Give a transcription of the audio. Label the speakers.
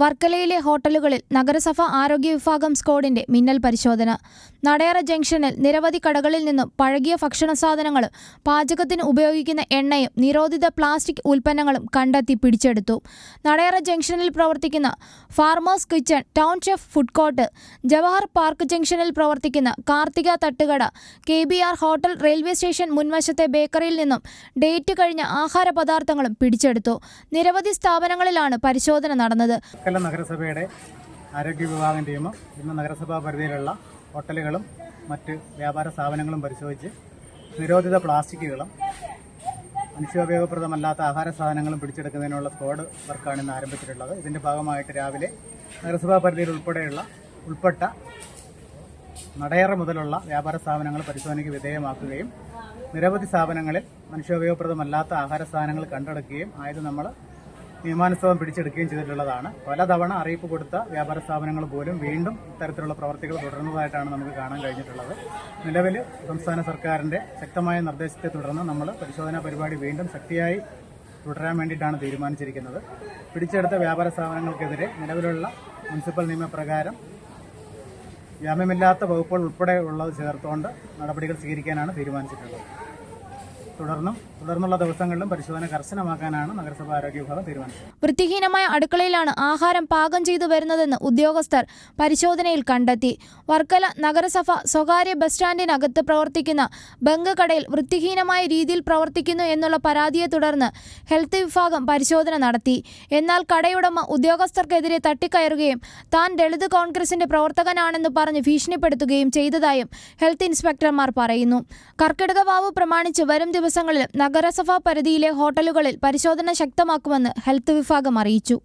Speaker 1: വർക്കലയിലെ ഹോട്ടലുകളിൽ നഗരസഭ ആരോഗ്യ വിഭാഗം സ്ക്വാഡിന്റെ മിന്നൽ പരിശോധന. നടയറ ജംഗ്ഷനിൽ നിരവധി കടകളിൽ നിന്നും പഴകിയ ഭക്ഷണ സാധനങ്ങളും പാചകത്തിന് ഉപയോഗിക്കുന്ന എണ്ണയും നിരോധിത പ്ലാസ്റ്റിക് ഉൽപ്പന്നങ്ങളും കണ്ടെത്തി പിടിച്ചെടുത്തു. നടയറ ജംഗ്ഷനിൽ പ്രവർത്തിക്കുന്ന farmers kitchen town chef food court Jawahar park ജംഗ്ഷനിൽ പ്രവർത്തിക്കുന്ന കാർത്തിക തട്ടുകട K B R hotel railway station മുൻവശത്തെ ബേക്കറിയിൽ നിന്നും ഡേറ്റ് കഴിഞ്ഞ ആഹാര പദാർത്ഥങ്ങളും പിടിച്ചെടുത്തു. നിരവധി സ്ഥാപനങ്ങളിലാണ് പരിശോധന നടന്നത്.
Speaker 2: വർക്കല നഗരസഭയുടെ ആരോഗ്യ വിഭാഗം ടീമും ഇന്ന് നഗരസഭാ പരിധിയിലുള്ള ഹോട്ടലുകളും മറ്റ് വ്യാപാര സ്ഥാപനങ്ങളും പരിശോധിച്ച് നിരോധിത പ്ലാസ്റ്റിക്കുകളും മനുഷ്യോപയോഗപ്രദമല്ലാത്ത ആഹാര സാധനങ്ങളും പിടിച്ചെടുക്കുന്നതിനുള്ള സ്ക്വാഡ് വർക്കാണ് ഇന്ന് ആരംഭിച്ചിട്ടുള്ളത്. ഇതിന്റെ ഭാഗമായിട്ട് രാവിലെ നഗരസഭാ പരിധിയിൽ ഉൾപ്പെടെയുള്ള ഉൾപ്പെട്ട നടയറ മുതലുള്ള വ്യാപാര സ്ഥാപനങ്ങൾ പരിശോധനയ്ക്ക് വിധേയമാക്കുകയും നിരവധി സ്ഥാപനങ്ങളിൽ മനുഷ്യോപയോഗപ്രദമല്ലാത്ത ആഹാര സാധനങ്ങൾ കണ്ടെടുക്കുകയും ആയത് നമ്മൾ നിയമാനുസൃതം പിടിച്ചെടുക്കുകയും ചെയ്തിട്ടുള്ളതാണ്. പലതവണ അറിയിപ്പ് കൊടുത്ത വ്യാപാര സ്ഥാപനങ്ങൾ പോലും വീണ്ടും ഇത്തരത്തിലുള്ള പ്രവർത്തികൾ തുടരുന്നതായിട്ടാണ് നമുക്ക് കാണാൻ കഴിഞ്ഞിട്ടുള്ളത്. നിലവിൽ സംസ്ഥാന സർക്കാരിന്റെ ശക്തമായ നിർദ്ദേശത്തെ തുടർന്ന് നമ്മൾ പരിശോധനാ പരിപാടി വീണ്ടും ശക്തിയായി തുടരാൻ വേണ്ടിയിട്ടാണ് തീരുമാനിച്ചിരിക്കുന്നത്. പിടിച്ചെടുത്ത വ്യാപാര സ്ഥാപനങ്ങൾക്കെതിരെ നിലവിലുള്ള മുനിസിപ്പൽ നിയമപ്രകാരം ജാമ്യമില്ലാത്ത വകുപ്പുകൾ ഉൾപ്പെടെ ഉള്ളത് ചേർത്തുകൊണ്ട് നടപടികൾ സ്വീകരിക്കാനാണ് തീരുമാനിച്ചിട്ടുള്ളത്. തുടർന്നും തുടർന്നുള്ള ദിവസങ്ങളിലും പരിശോധന കർശനമാക്കാനാണ് നഗരസഭാ ആരോഗ്യ വിഭാഗം തീരുമാനിച്ചത്.
Speaker 1: വൃത്തിഹീനമായ അടുക്കളയിലാണ് ആഹാരം പാകം ചെയ്തു വരുന്നതെന്ന് ഉദ്യോഗസ്ഥർ പരിശോധനയിൽ കണ്ടെത്തി. വർക്കല നഗരസഭ സ്വകാര്യ ബസ് സ്റ്റാൻഡിനകത്ത് പ്രവർത്തിക്കുന്ന ബംഗുകടയിൽ വൃത്തിഹീനമായ രീതിയിൽ പ്രവർത്തിക്കുന്നു എന്നുള്ള പരാതിയെ തുടർന്ന് ഹെൽത്ത് വിഭാഗം പരിശോധന നടത്തി. എന്നാൽ കടയുടമ ഉദ്യോഗസ്ഥർക്കെതിരെ തട്ടിക്കയറുകയും താൻ ദളിത് കോൺഗ്രസിന്റെ പ്രവർത്തകനാണെന്ന് പറഞ്ഞ് ഭീഷണിപ്പെടുത്തുകയും ചെയ്തതായും ഹെൽത്ത് ഇൻസ്പെക്ടർമാർ പറയുന്നു. കർക്കിടക വാവ് പ്രമാണിച്ച് വരും ദിവസങ്ങളിൽ നഗരസഭാ പരിധിയിലെ ഹോട്ടലുകളിൽ പരിശോധന ശക്തമാക്കുമെന്ന് ഹെൽത്ത് വിഭാഗം അറിയിച്ചു.